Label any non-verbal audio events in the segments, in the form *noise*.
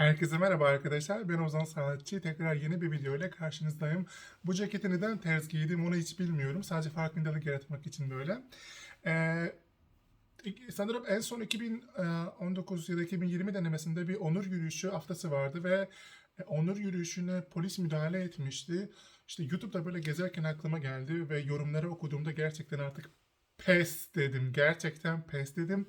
Herkese merhaba arkadaşlar. Ben Ozan Sanatçı. Tekrar yeni bir video ile karşınızdayım. Bu ceketi neden ters giydim onu hiç bilmiyorum. Sadece farkındalık yaratmak için böyle. Ee, sanırım en son 2019 ya da 2020 denemesinde bir onur yürüyüşü haftası vardı ve e, onur yürüyüşüne polis müdahale etmişti. İşte YouTube'da böyle gezerken aklıma geldi ve yorumları okuduğumda gerçekten artık pes dedim. Gerçekten pes dedim.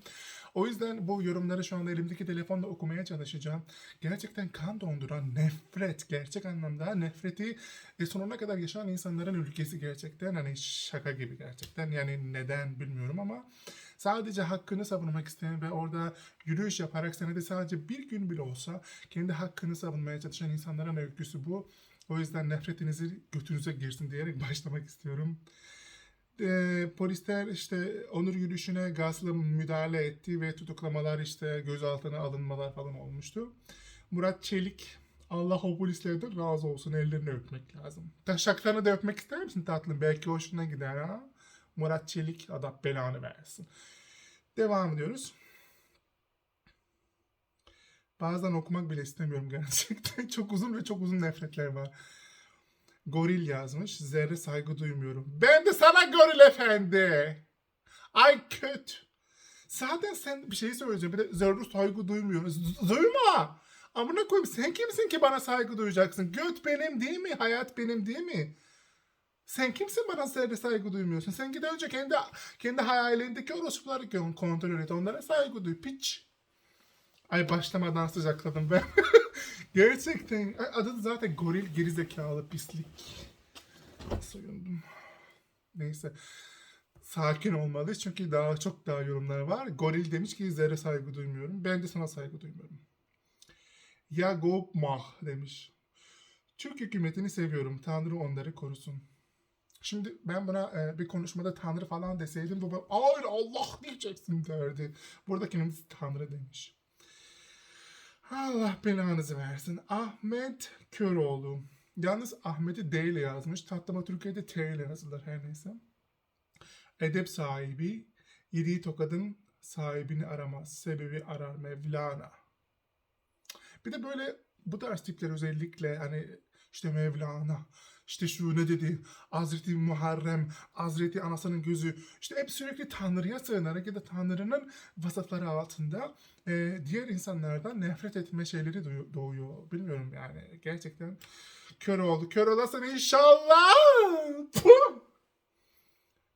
O yüzden bu yorumları şu anda elimdeki telefonla okumaya çalışacağım. Gerçekten kan donduran nefret, gerçek anlamda nefreti e, sonuna kadar yaşayan insanların ülkesi gerçekten hani şaka gibi gerçekten. Yani neden bilmiyorum ama sadece hakkını savunmak isteyen ve orada yürüyüş yaparak senede sadece bir gün bile olsa kendi hakkını savunmaya çalışan insanların öyküsü bu. O yüzden nefretinizi götünüze girsin diyerek başlamak istiyorum e, polisler işte onur yürüyüşüne gazla müdahale etti ve tutuklamalar işte gözaltına alınmalar falan olmuştu. Murat Çelik Allah o polislerden razı olsun ellerini öpmek lazım. Taşaklarını da öpmek ister misin tatlım? Belki hoşuna gider ha. Murat Çelik adam belanı versin. Devam ediyoruz. Bazen okumak bile istemiyorum gerçekten. *laughs* çok uzun ve çok uzun nefretler var. Goril yazmış. Zerre saygı duymuyorum. Ben de sana goril efendi. Ay kötü. Zaten sen bir şey söyleyeceğim. Bir de zerre saygı duymuyoruz. Duyma. Amına koyayım sen kimsin ki bana saygı duyacaksın? Göt benim değil mi? Hayat benim değil mi? Sen kimsin bana zerre saygı duymuyorsun? Sen git önce kendi kendi hayalindeki orospuları kontrol et. Onlara saygı duy. Piç. Ay başlamadan sıcakladım ben. *laughs* Gerçekten. Adı da zaten goril gerizekalı pislik. Soyundum. Neyse. Sakin olmalıyız çünkü daha çok daha yorumlar var. Goril demiş ki zerre saygı duymuyorum. Ben de sana saygı duymuyorum. Ya Gopmah demiş. Türk hükümetini seviyorum. Tanrı onları korusun. Şimdi ben buna e, bir konuşmada Tanrı falan deseydim bu bana, hayır Allah diyeceksin derdi. Burada kendisi Tanrı demiş. Allah belanızı versin. Ahmet Köroğlu. Yalnız Ahmet'i D ile yazmış. Tatlıma Türkiye'de T ile yazılır her neyse. Edep sahibi. Yediği tokadın sahibini aramaz. Sebebi arar Mevlana. Bir de böyle bu tarz tipler özellikle hani işte Mevlana, işte şu ne dedi, Hazreti Muharrem, Hazreti Anasının gözü, işte hep sürekli Tanrı'ya sığınarak ya da Tanrı'nın vasıfları altında e, diğer insanlardan nefret etme şeyleri doğuyor. Bilmiyorum yani gerçekten kör oldu. Kör olasın inşallah.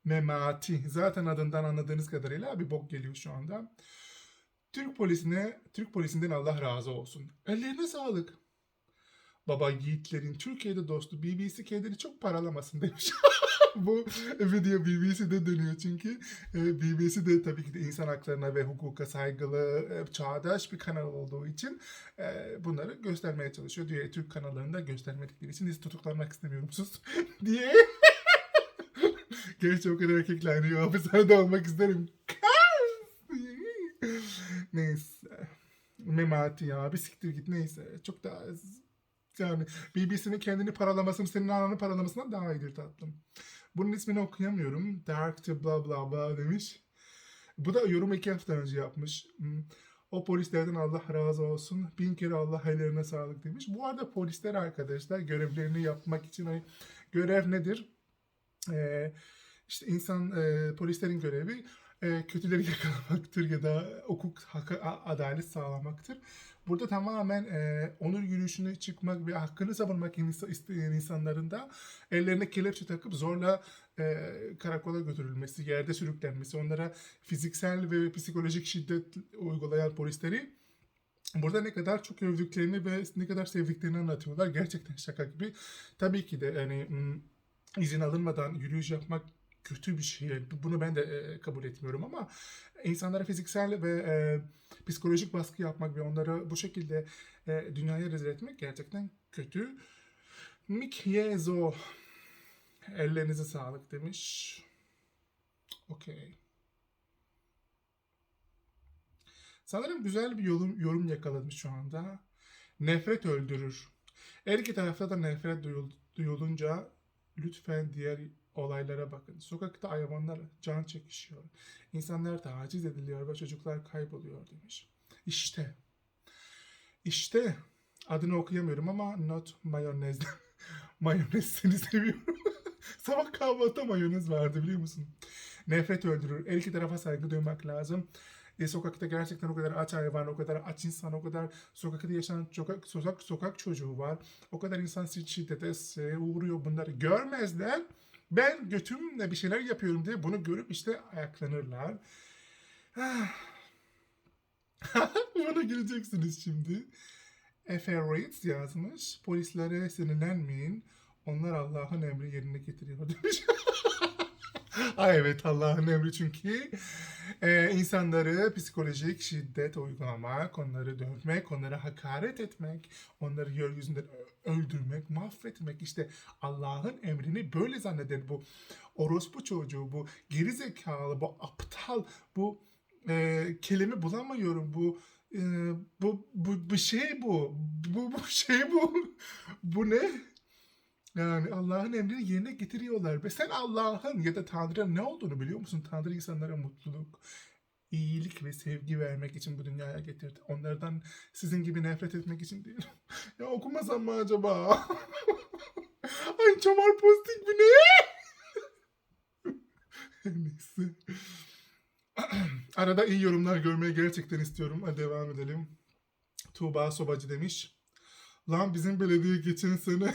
Memati. Zaten adından anladığınız kadarıyla bir bok geliyor şu anda. Türk polisine, Türk polisinden Allah razı olsun. Ellerine sağlık. Baba yiğitlerin Türkiye'de dostu BBC kendini çok paralamasın demiş. *laughs* Bu video BBC'de dönüyor çünkü e, BBC de tabii ki de insan haklarına ve hukuka saygılı, e, çağdaş bir kanal olduğu için e, bunları göstermeye çalışıyor. Diye Türk kanallarında göstermedikleri için sizi tutuklanmak istemiyorum sus *laughs* diye. Gerçi o kadar erkekler diyor hapishanede olmak isterim. *laughs* Neyse. Memati ya bir siktir git neyse. Çok daha yani BBC'nin kendini paralaması senin ananı paralamasından daha iyidir tatlım. Bunun ismini okuyamıyorum. Dark bla bla bla demiş. Bu da yorum iki hafta önce yapmış. Hmm. O polislerden Allah razı olsun. Bin kere Allah ellerine sağlık demiş. Bu arada polisler arkadaşlar görevlerini yapmak için hani görev nedir? Ee, işte insan e, polislerin görevi e, kötüleri yakalamaktır ya da hukuk, hak, adalet sağlamaktır. Burada tamamen e, onur yürüyüşüne çıkmak ve hakkını savunmak isteyen insanların da ellerine kelepçe takıp zorla e, karakola götürülmesi, yerde sürüklenmesi, onlara fiziksel ve psikolojik şiddet uygulayan polisleri burada ne kadar çok övdüklerini ve ne kadar sevdiklerini anlatıyorlar. Gerçekten şaka gibi. Tabii ki de yani izin alınmadan yürüyüş yapmak kötü bir şey. Bunu ben de e, kabul etmiyorum ama insanlara fiziksel ve e, psikolojik baskı yapmak ve onları bu şekilde e, dünyaya rezil etmek gerçekten kötü. Mik Yezo ellerinize sağlık demiş. Okey. Sanırım güzel bir yorum, yorum yakaladım şu anda. Nefret öldürür. Her iki tarafta da nefret duyul- duyulunca lütfen diğer olaylara bakın. Sokakta hayvanlar can çekişiyor. İnsanlar taciz ediliyor ve çocuklar kayboluyor demiş. İşte İşte adını okuyamıyorum ama not mayonez. *laughs* mayonez seni seviyorum. *laughs* Sabah kahvaltıda mayonez vardı biliyor musun? Nefret öldürür. El iki tarafa saygı duymak lazım. E, sokakta gerçekten o kadar aç hayvan, o kadar aç insan, o kadar sokakta yaşayan sokak, sokak, sokak çocuğu var. O kadar insan şiddete uğruyor bunları görmezler. Ben götümle bir şeyler yapıyorum diye bunu görüp işte ayaklanırlar. *laughs* Buna gireceksiniz şimdi. Efe Reitz yazmış. Polislere sinirlenmeyin. Onlar Allah'ın emri yerine getiriyor demiş. *laughs* *laughs* Ay evet Allah'ın emri çünkü. E, insanları psikolojik şiddet uygulamak, onları dövmek, onlara hakaret etmek, onları yeryüzünden öldürmek, mahvetmek. İşte Allah'ın emrini böyle zanneden bu orospu çocuğu, bu gerizekalı, bu aptal, bu e, kelime bulamıyorum. Bu e, bu bu bu şey bu. Bu bu şey bu. *laughs* Bu ne yani Allah'ın emrini yerine getiriyorlar ve sen Allah'ın ya da Tanrı'nın ne olduğunu biliyor musun? Tanrı insanlara mutluluk, iyilik ve sevgi vermek için bu dünyaya getirdi. Onlardan sizin gibi nefret etmek için değil. *laughs* ya okumasam mı acaba? *laughs* Ay çamar postik bu ne? *laughs* Neyse. *clears throat* Arada iyi yorumlar görmeyi gerçekten istiyorum. Hadi devam edelim. Tuğba Sobacı demiş. Lan bizim belediye geçen sene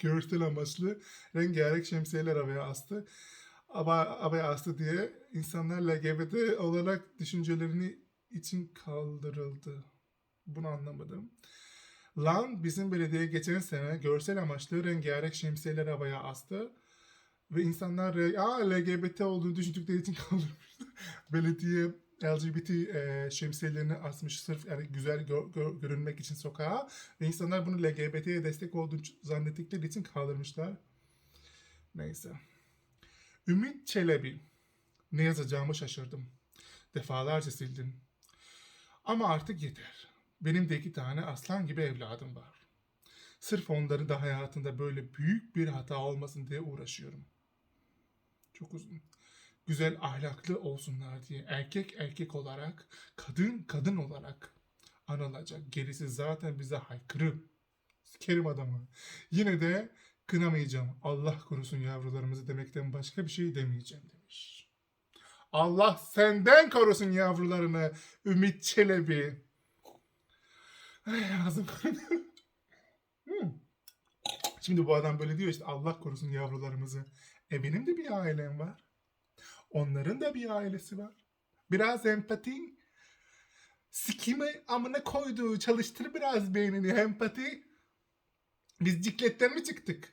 görsel amaçlı rengarenk şemsiyeler havaya astı. Ama havaya astı diye insanlar LGBT olarak düşüncelerini için kaldırıldı. Bunu anlamadım. Lan bizim belediye geçen sene görsel amaçlı rengarenk şemsiyeler havaya astı. Ve insanlar Aa, LGBT olduğunu düşündükleri için kaldırmışlar. *laughs* Belediye LGBT e, şemsiyelerini asmış sırf yani güzel gö- gö- görünmek için sokağa. Ve insanlar bunu LGBT'ye destek olduğunu zannettikleri için kaldırmışlar. Neyse. Ümit Çelebi. Ne yazacağımı şaşırdım. Defalarca sildim. Ama artık yeter. Benim de iki tane aslan gibi evladım var. Sırf onları da hayatında böyle büyük bir hata olmasın diye uğraşıyorum. Çok uzun. Güzel ahlaklı olsunlar diye erkek erkek olarak, kadın kadın olarak anılacak. Gerisi zaten bize haykırı. Sikerim adamı. Yine de kınamayacağım. Allah korusun yavrularımızı demekten başka bir şey demeyeceğim demiş. Allah senden korusun yavrularını Ümit Çelebi. Ay ağzım. *laughs* Hmm. Şimdi bu adam böyle diyor işte Allah korusun yavrularımızı. E benim de bir ailem var. Onların da bir ailesi var. Biraz empati. Sikimi amına koyduğu çalıştır biraz beynini empati. Biz cikletten mi çıktık?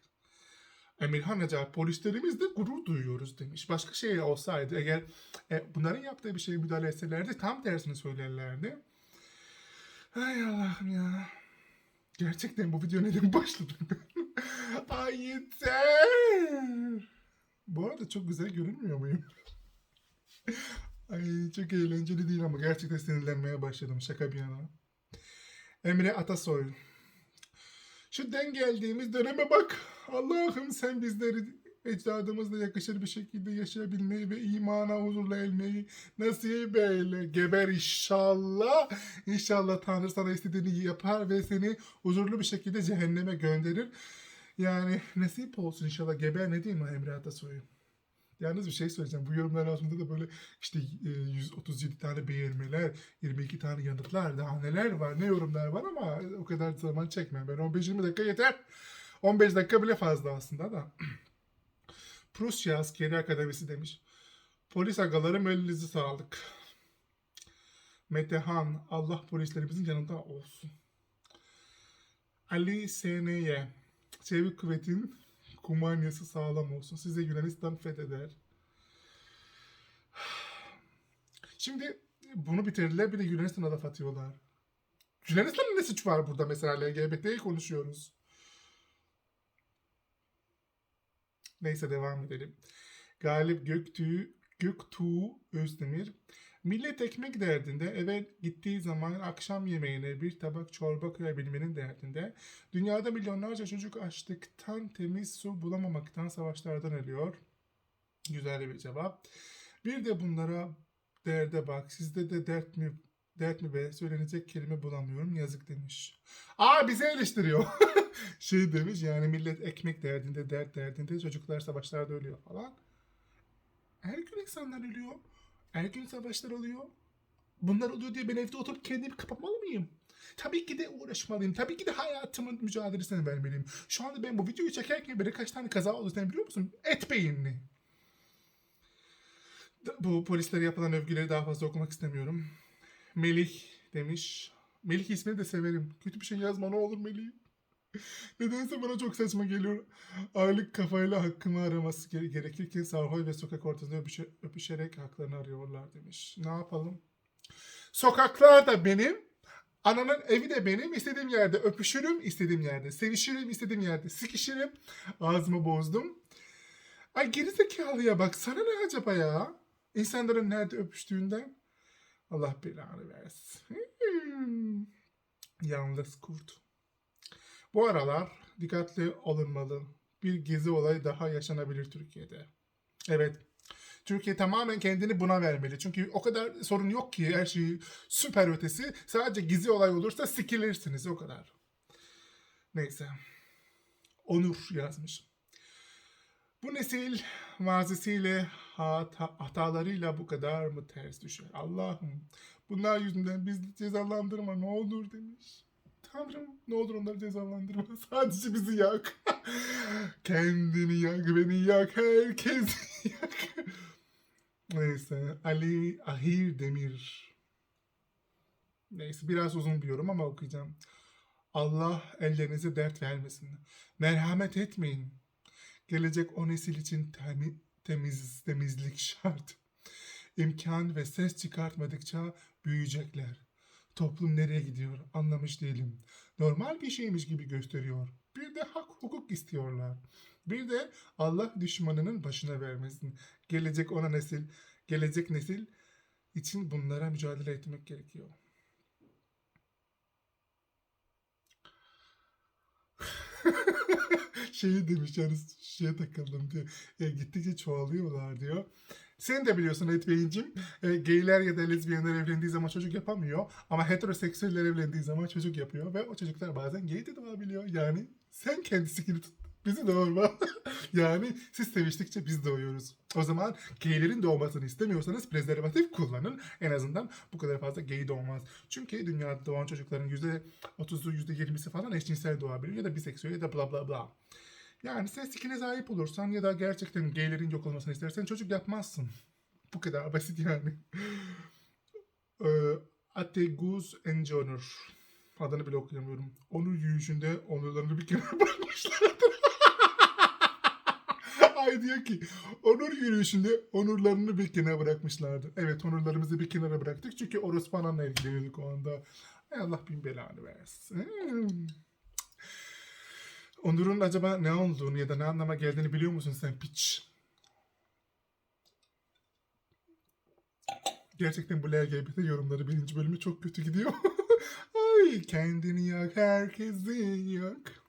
Emirhan Acar polislerimizle gurur duyuyoruz demiş. Başka şey olsaydı eğer e, bunların yaptığı bir şeye müdahale etselerdi tam tersini söylerlerdi. Ay Allah'ım ya. Gerçekten bu video neden başladı? *laughs* Ay yeter. Bu arada çok güzel görünmüyor muyum? *laughs* Ay çok eğlenceli değil ama gerçekten sinirlenmeye başladım şaka bir yana. Emre Atasoy. Şu den geldiğimiz döneme bak. Allah'ım sen bizleri ecdadımızla yakışır bir şekilde yaşayabilmeyi ve imana huzurla elmeyi nasip eyle. Geber inşallah. İnşallah Tanrı sana istediğini yapar ve seni huzurlu bir şekilde cehenneme gönderir. Yani nasip olsun inşallah. Geber ne diyeyim Emre Atasoy'u. Yalnız bir şey söyleyeceğim. Bu yorumların altında da böyle işte e, 137 tane beğenmeler, 22 tane yanıtlar, daha neler var, ne yorumlar var ama o kadar zaman çekmem. Ben 15-20 dakika yeter. 15 dakika bile fazla aslında da. *clears throat* Prusya Askeri Akademisi demiş. Polis agalarım elinizi sağlık. Metehan, Allah polislerimizin yanında olsun. Ali SNY, Çevik kuvvetin kumanyası sağlam olsun. Size Yunanistan fetheder. Şimdi bunu bitirdiler bir de Yunanistan'a laf atıyorlar. Yunanistan'ın ne suç var burada mesela LGBT'yi konuşuyoruz. Neyse devam edelim. Galip Göktuğ, Göktuğ Özdemir. Millet ekmek derdinde eve gittiği zaman akşam yemeğine bir tabak çorba koyabilmenin derdinde. Dünyada milyonlarca çocuk açlıktan temiz su bulamamaktan savaşlardan ölüyor. Güzel bir cevap. Bir de bunlara derde bak. Sizde de dert mi Dert mi be? Söylenecek kelime bulamıyorum. Yazık demiş. Aa bizi eleştiriyor. *laughs* şey demiş yani millet ekmek derdinde, dert derdinde, çocuklar savaşlarda ölüyor falan. Her gün insanlar ölüyor. Her gün savaşlar oluyor. Bunlar oluyor diye ben evde oturup kendimi kapatmalı mıyım? Tabii ki de uğraşmalıyım. Tabii ki de hayatımın mücadelesini vermeliyim. Şu anda ben bu videoyu çekerken böyle kaç tane kaza oldu sen biliyor musun? Et beyinli. Bu polislere yapılan övgüleri daha fazla okumak istemiyorum. Melih demiş. Melih ismini de severim. Kötü bir şey yazma ne olur Melih. *laughs* Nedense bana çok saçma geliyor. Aylık kafayla hakkımı araması gere- gerekirken sarhoş ve sokak ortasında öpüşe- öpüşerek haklarını arıyorlar demiş. Ne yapalım? Sokaklar da benim, ananın evi de benim. İstediğim yerde öpüşürüm, istediğim yerde sevişirim, istediğim yerde sikişirim. Ağzımı bozdum. Ay gerizekalıya bak sana ne acaba ya? İnsanların nerede öpüştüğünden. Allah belanı versin. Hmm. Yalnız kurt. Bu aralar dikkatli olunmalı. Bir gezi olayı daha yaşanabilir Türkiye'de. Evet. Türkiye tamamen kendini buna vermeli. Çünkü o kadar sorun yok ki her şey süper ötesi. Sadece gizli olay olursa sikilirsiniz o kadar. Neyse. Onur yazmış. Bu nesil mazisiyle hata, hatalarıyla bu kadar mı ters düşer? Allah'ım bunlar yüzünden bizi cezalandırma ne olur demiş. Tanrım ne olur onları cezalandırma. *laughs* Sadece bizi yak. *laughs* Kendini yak, beni yak, herkesi *laughs* yak. Neyse. Ali Ahir Demir. Neyse biraz uzun bir yorum ama okuyacağım. Allah ellerinize dert vermesin. Merhamet etmeyin. Gelecek o nesil için temi- temiz, temizlik şart. İmkan ve ses çıkartmadıkça büyüyecekler. Toplum nereye gidiyor anlamış değilim. Normal bir şeymiş gibi gösteriyor. Bir de hak hukuk istiyorlar. Bir de Allah düşmanının başına vermesin. Gelecek ona nesil, gelecek nesil için bunlara mücadele etmek gerekiyor. *laughs* Şeyi demiş yani şeye takıldım diyor. E, gittikçe çoğalıyorlar diyor. Sen de biliyorsun Etbey'incim. E, gayler ya da lezbiyenler evlendiği zaman çocuk yapamıyor. Ama heteroseksüeller evlendiği zaman çocuk yapıyor. Ve o çocuklar bazen gay de doğabiliyor. Yani sen kendisini tut. Bizi doğurma. *laughs* yani siz seviştikçe biz doğuyoruz. O zaman gaylerin doğmasını istemiyorsanız prezervatif kullanın. En azından bu kadar fazla gay doğmaz. Çünkü dünyada doğan çocukların %30'u %20'si falan eşcinsel doğabiliyor. Ya da biseksüel ya da bla bla bla. Yani sen sikine sahip olursan ya da gerçekten gaylerin yok olmasını istersen çocuk yapmazsın. *laughs* Bu kadar basit yani. *laughs* Ee, Ateguz Enjonur. Adını bile okuyamıyorum. Onur yürüyüşünde onurlarını bir kenara *laughs* bırakmışlardı. Ay diyor ki onur yürüyüşünde onurlarını bir kenara bırakmışlardı. Evet onurlarımızı bir kenara bıraktık çünkü orospu ananla ilgileniyorduk o anda. Ay Allah bin belanı versin. Onur'un acaba ne olduğunu ya da ne anlama geldiğini biliyor musun sen piç? Gerçekten bu LGBT yorumları birinci bölümü çok kötü gidiyor. *laughs* Ay kendini yak, herkesi yak.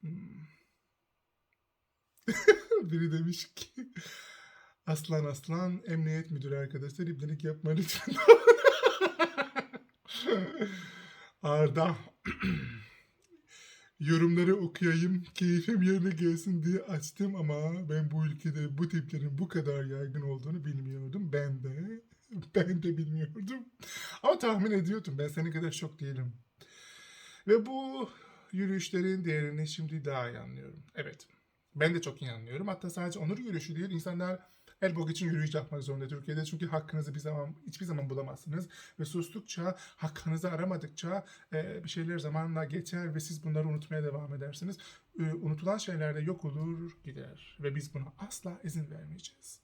Hmm. *laughs* Biri demiş ki Aslan Aslan emniyet müdürü arkadaşlar ibnelik yapma lütfen. *laughs* Arda *clears throat* Yorumları okuyayım, keyfim yerine gelsin diye açtım ama ben bu ülkede bu tiplerin bu kadar yaygın olduğunu bilmiyordum. Ben de, *laughs* ben de bilmiyordum. Ama tahmin ediyordum. Ben senin kadar şok değilim. Ve bu yürüyüşlerin değerini şimdi daha iyi anlıyorum. Evet, ben de çok iyi anlıyorum. Hatta sadece onur yürüyüşü değil, insanlar el bok için yürüyüş yapmak zorunda Türkiye'de. Çünkü hakkınızı bir zaman, hiçbir zaman bulamazsınız. Ve sustukça, hakkınızı aramadıkça e, bir şeyler zamanla geçer ve siz bunları unutmaya devam edersiniz. E, unutulan şeyler de yok olur gider ve biz buna asla izin vermeyeceğiz.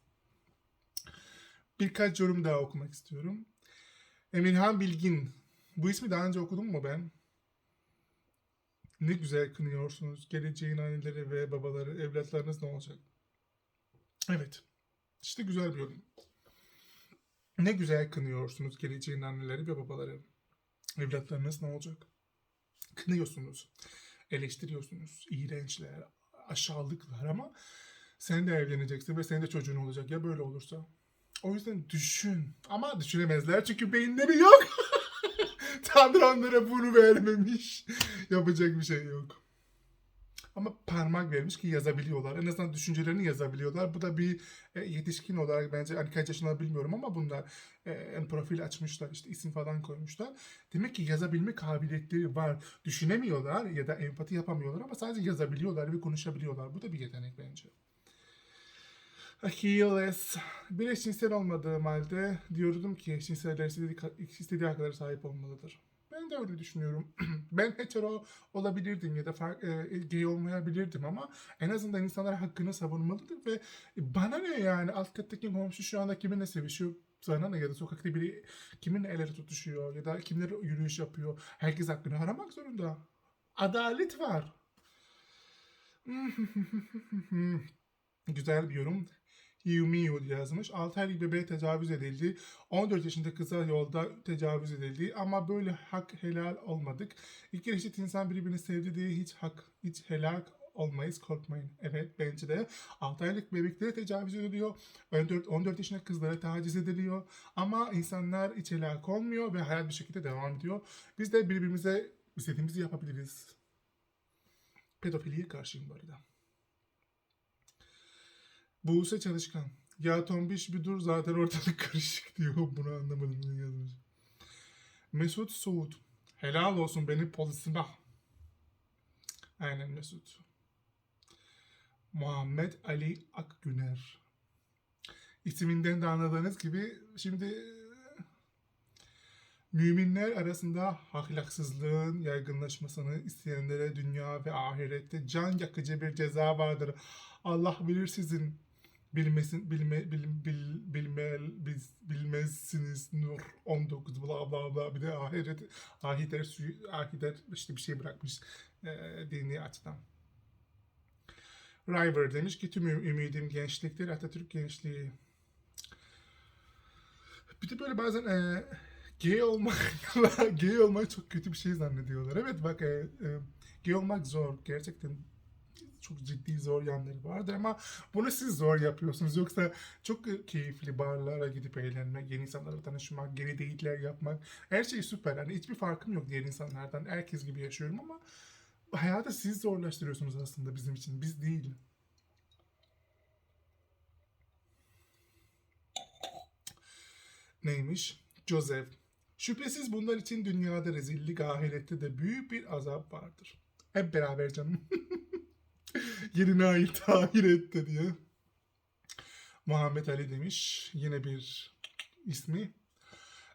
Birkaç yorum daha okumak istiyorum. Emirhan Bilgin. Bu ismi daha önce okudum mu ben? Ne güzel kınıyorsunuz. Geleceğin anneleri ve babaları, evlatlarınız ne olacak? Evet. İşte güzel bir yorum. Ne güzel kınıyorsunuz geleceğin anneleri ve babaları. Evlatlarınız ne olacak? Kınıyorsunuz, eleştiriyorsunuz, iğrençler, aşağılıklar ama sen de evleneceksin ve senin de çocuğun olacak ya böyle olursa. O yüzden düşün. Ama düşünemezler çünkü beyinleri yok. *laughs* Tanrı onlara bunu vermemiş. Yapacak bir şey yok. Ama parmak vermiş ki yazabiliyorlar. En azından düşüncelerini yazabiliyorlar. Bu da bir e, yetişkin olarak bence hani kaç yaşında bilmiyorum ama bunlar e, profil açmışlar işte isim falan koymuşlar. Demek ki yazabilme kabiliyetleri var. Düşünemiyorlar ya da empati yapamıyorlar ama sadece yazabiliyorlar ve konuşabiliyorlar. Bu da bir yetenek bence. Achilles. Bir eşcinsel olmadığım halde diyordum ki eşcinseller istediği, istediği haklara sahip olmalıdır. De öyle düşünüyorum. *clears throat* ben hetero olabilirdim ya da e, gay olmayabilirdim ama en azından insanlar hakkını savunmalıdır ve bana ne yani alt kattaki komşu şu anda kiminle sevişiyor sana ne ya da sokakta biri kiminle el ele tutuşuyor ya da kimler yürüyüş yapıyor. Herkes hakkını aramak zorunda. Adalet var. *laughs* Güzel bir yorum. Yumiyu yazmış. 6 aylık bebeğe tecavüz edildi. 14 yaşında kıza yolda tecavüz edildi. Ama böyle hak helal olmadık. İki eşit insan birbirini sevdi diye hiç hak, hiç helal olmayız korkmayın. Evet bence de 6 aylık bebeklere tecavüz ediliyor. 14, 14 yaşında kızlara taciz ediliyor. Ama insanlar hiç helak olmuyor ve hayat bir şekilde devam ediyor. Biz de birbirimize istediğimizi yapabiliriz. Pedofiliye karşıyım bu arada. Buse Çalışkan. Ya tombiş bir dur zaten ortalık *laughs* karışık diyor. Bunu anlamadım yazmış. Mesut Suud. Helal olsun benim polisime. Aynen Mesut. Muhammed Ali Akgüner. İsminden de anladığınız gibi şimdi müminler arasında ahlaksızlığın yaygınlaşmasını isteyenlere dünya ve ahirette can yakıcı bir ceza vardır. Allah bilir sizin bilmesin bilme bil, bil, bilmel biz bilmezsiniz Nur 19 bla bla bla bir de ahiret ahiret suyu ahiret işte bir şey bırakmış e, dini açıdan. River demiş ki tüm üm- ümidim gençliktir Atatürk gençliği. Bir de böyle bazen e, gay olmak *laughs* gay olmayı çok kötü bir şey zannediyorlar. Evet bak e, e, gay olmak zor gerçekten çok ciddi zor yanları vardır ama bunu siz zor yapıyorsunuz. Yoksa çok keyifli barlara gidip eğlenmek, yeni insanlarla tanışmak, yeni date'ler yapmak. Her şey süper. Hani hiçbir farkım yok diğer insanlardan. Herkes gibi yaşıyorum ama hayatı siz zorlaştırıyorsunuz aslında bizim için. Biz değil. Neymiş? Joseph. Şüphesiz bunlar için dünyada rezillik, ahirette de büyük bir azap vardır. Hep beraber canım. *laughs* *laughs* Yerine ait ahirette diye. Muhammed Ali demiş. Yine bir ismi.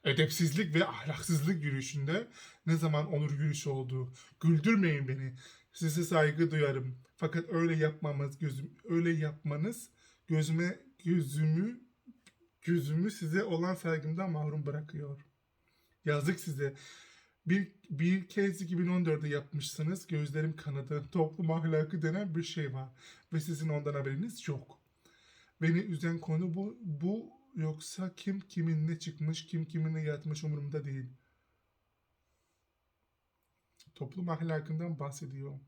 Edepsizlik ve ahlaksızlık yürüyüşünde ne zaman onur yürüyüşü oldu. Güldürmeyin beni. Size saygı duyarım. Fakat öyle yapmamız gözüm öyle yapmanız gözüme gözümü gözümü size olan saygımdan mahrum bırakıyor. Yazık size. Bir, bir kez 2014'de yapmışsınız. Gözlerim kanadı. Toplum ahlakı denen bir şey var. Ve sizin ondan haberiniz yok. Beni üzen konu bu. Bu yoksa kim kiminle çıkmış, kim kiminle yatmış umurumda değil. Toplum ahlakından bahsediyor.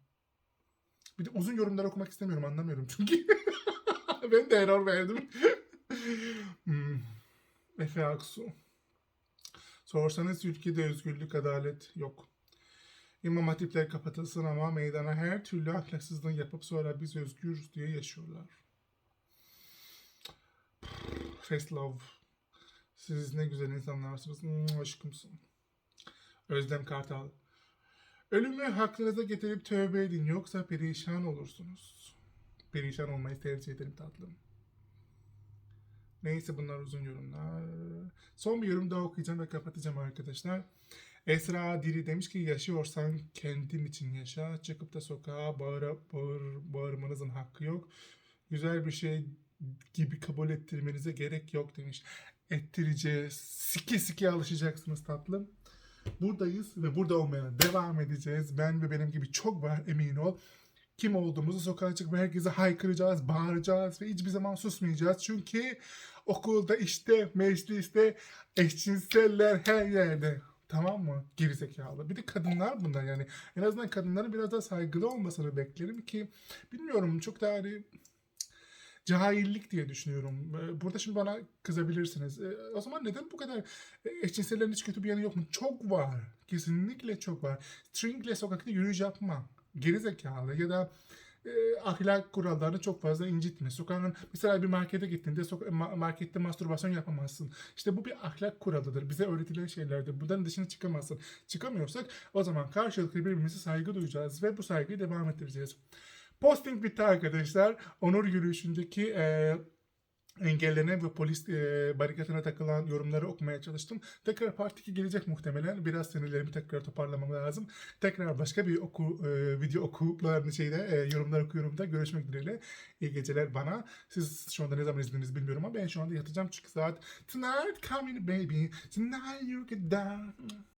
Bir de uzun yorumlar okumak istemiyorum anlamıyorum çünkü. *laughs* ben de error verdim. *laughs* hmm. Efe Aksu. Sorsanız ülkede özgürlük, adalet yok. İmam hatipler kapatılsın ama meydana her türlü ahlaksızlığın yapıp sonra biz özgürüz diye yaşıyorlar. First love. Siz ne güzel insanlarsınız. Hmm, aşkımsın. Özlem Kartal. Ölümü hakkınıza getirip tövbe edin yoksa perişan olursunuz. Perişan olmayı tercih ederim tatlım. Neyse bunlar uzun yorumlar. Son bir yorum daha okuyacağım ve kapatacağım arkadaşlar. Esra Diri demiş ki yaşıyorsan kendin için yaşa. Çıkıp da sokağa bağıra, bağır, bağırmanızın hakkı yok. Güzel bir şey gibi kabul ettirmenize gerek yok demiş. Ettireceğiz. Sike sike alışacaksınız tatlım. Buradayız ve burada olmaya devam edeceğiz. Ben ve benim gibi çok var emin ol. Kim olduğumuzu sokağa çıkıp herkese haykıracağız, bağıracağız ve hiçbir zaman susmayacağız. Çünkü okulda işte, mecliste eşcinseller her yerde. Tamam mı? Gerizekalı. Bir de kadınlar bunlar yani. En azından kadınların biraz daha saygılı olmasını beklerim ki bilmiyorum çok da hani cahillik diye düşünüyorum. Ee, Burada şimdi bana kızabilirsiniz. Ee, O zaman neden bu kadar e, eşcinsellerin hiç kötü bir yanı yok mu? Çok var. Kesinlikle çok var. Stringle sokakta yürüyüş yapma. Gerizekalı ya da e, ahlak kurallarını çok fazla incitme. Sokağın mesela bir markete gittiğinde soka- ma- markette mastürbasyon yapamazsın. İşte bu bir ahlak kuralıdır. Bize öğretilen şeylerdir. Buradan dışına çıkamazsın. Çıkamıyorsak o zaman karşılıklı birbirimize saygı duyacağız ve bu saygıyı devam ettireceğiz. Posting bitti arkadaşlar. Onur yürüyüşündeki e, engellenen ve polis e, barikatına takılan yorumları okumaya çalıştım. Tekrar part 2 gelecek muhtemelen. Biraz sinirlerimi tekrar toparlamam lazım. Tekrar başka bir oku e, video okularını şeyde e, yorumlar okuyorum da görüşmek dileğiyle. İyi geceler bana. Siz şu anda ne zaman izlediğinizi bilmiyorum ama ben şu anda yatacağım çünkü saat tonight coming baby tonight you get down.